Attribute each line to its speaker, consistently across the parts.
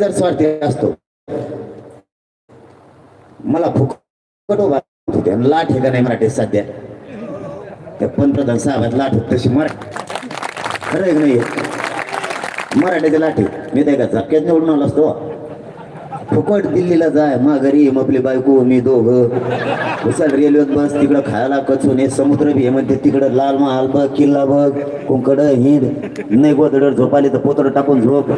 Speaker 1: जर स्वार्थी असतो. मला फुकट उभा होते. लाट हे का नाही मराठी सध्या? त्या पंतप्रधान साहेबात लाट होत तशी मराठी. खरं आहे का नाही? मराठीची लाठी मी त्या का झपक्यात निवडून आलो असतो. फुकट दिल्लीला जाय. माघारी ये, आपली बायको मी दोघं. कुसाल रेल्वेत बस तिकडं खायला कचून हे समुद्र बी हे म्हणते तिकडं लाल महाल बघ किल्ला बघ कुंकड हिंद. नाही गोदडर झोपाली तर पोतड टाकून झोप.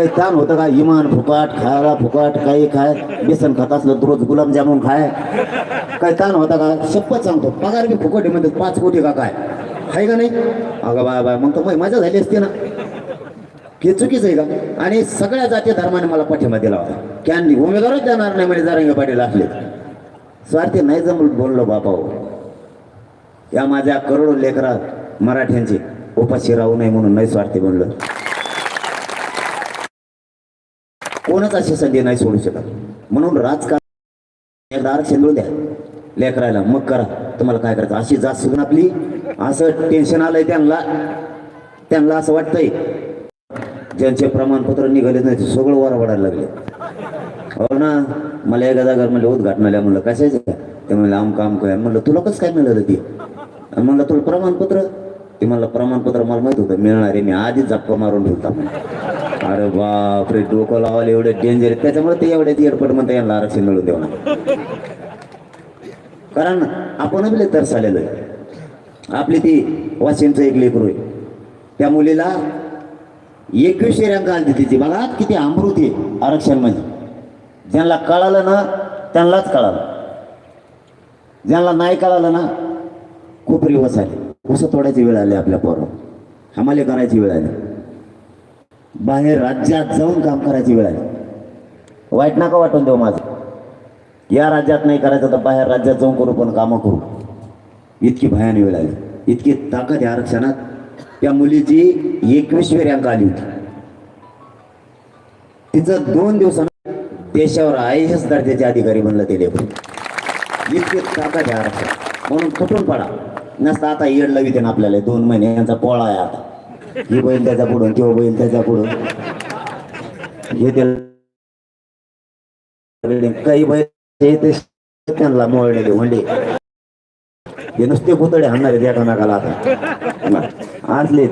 Speaker 1: काही ताण होतं का? इमान फुकाट खायला फुकाट काही खाय. बेसन खात असलं तर रोज गुलाबजामुन खाय. काही ताण होता का? शपथ सांगतो. पगार बी फुकट म्हणतात. म्हणते पाच कोटी का काय? आहे का नाही? अगं बाय बाय मग तर मग मजा झाली असते ना. हे चुकीचं आहे का? आणि सगळ्या जाती धर्माने मला पाठिंबा दिला होता. कॅन उमेदवारच देणार नाही म्हणजे जारंगे पाटील असले स्वार्थी नाही जमून बोललो बापा हो. या माझ्या करोडो लेकरात मराठ्यांची उपाशी राहू नये म्हणून नाही स्वार्थी बोललो कोणच अशी संधी नाही सोडू शकत. म्हणून राजकारण एकदा आरक्षण देऊ द्या. लेकरायला मग करा. तुम्हाला काय करायचं? अशी जात सुगून आपली. असं टेन्शन आलंय त्यांना. त्यांना असं वाटतंय. ज्यांचे प्रमाणपत्र निघाले नाही ते सगळं वर वाढायला लागले. हो ना? मला एका जागा म्हणलं उद्घाटनाला म्हणलं कशाचं? ते म्हणलं आम काम काय म्हणलं तुला कसं काय मिळालं ते? म्हणलं तुला प्रमाणपत्र? ते म्हणलं प्रमाणपत्र मला माहीत होतं. मिळणार आहे. मी आधीच झपका मारून ठेवता. अरे बापरे डोकं लावायला एवढे डेंजर त्याच्यामुळे ते एवढ्या एअरपोर्टमध्ये यांना आरक्षण मिळून देऊ ना कारण आपण आपले तर आलेलं आपली ती वाशिमचं एक लेकरू आहे. त्या मुलीला एकवीसशे रँक आली तिची. बघा किती अमृत आहे आरक्षण म्हणजे ज्यांना कळालं ना त्यांनाच कळालं. ज्यांना नाही कळालं ना खूप रिवस आले. उसं तोडायची वेळ आली आपल्या पोरं हमाले करायची वेळ आली. बाहेर राज्यात जाऊन काम करायची वेळ आली वाईट नका वाटून देऊ माझं. या राज्यात नाही करायचं तर बाहेर राज्यात जाऊन करू पण कामं करू. इतकी भयानी वेळ आली. इतकी ताकद या आरक्षणात. त्या मुलीची एकवीसवी रँक आली होती. तिचं दोन दिवसानं देशावर आय एस दर्जाचे अधिकारी बनलं ते लेकरू. इतकी ताकद या आरक्षण म्हणून कुठून पडा. नसतं आता येड लाविते ना आपल्याला. दोन महिने यांचा पोळा आहे आता. ही बैल त्याच्या पुढून किंवा बैल त्याच्या पुढून हे ते काही बैल ते त्यांना मोळलेले म्हणजे हे नुसते पुतळे हाणणारे एका नाकाला आता. आजले ते.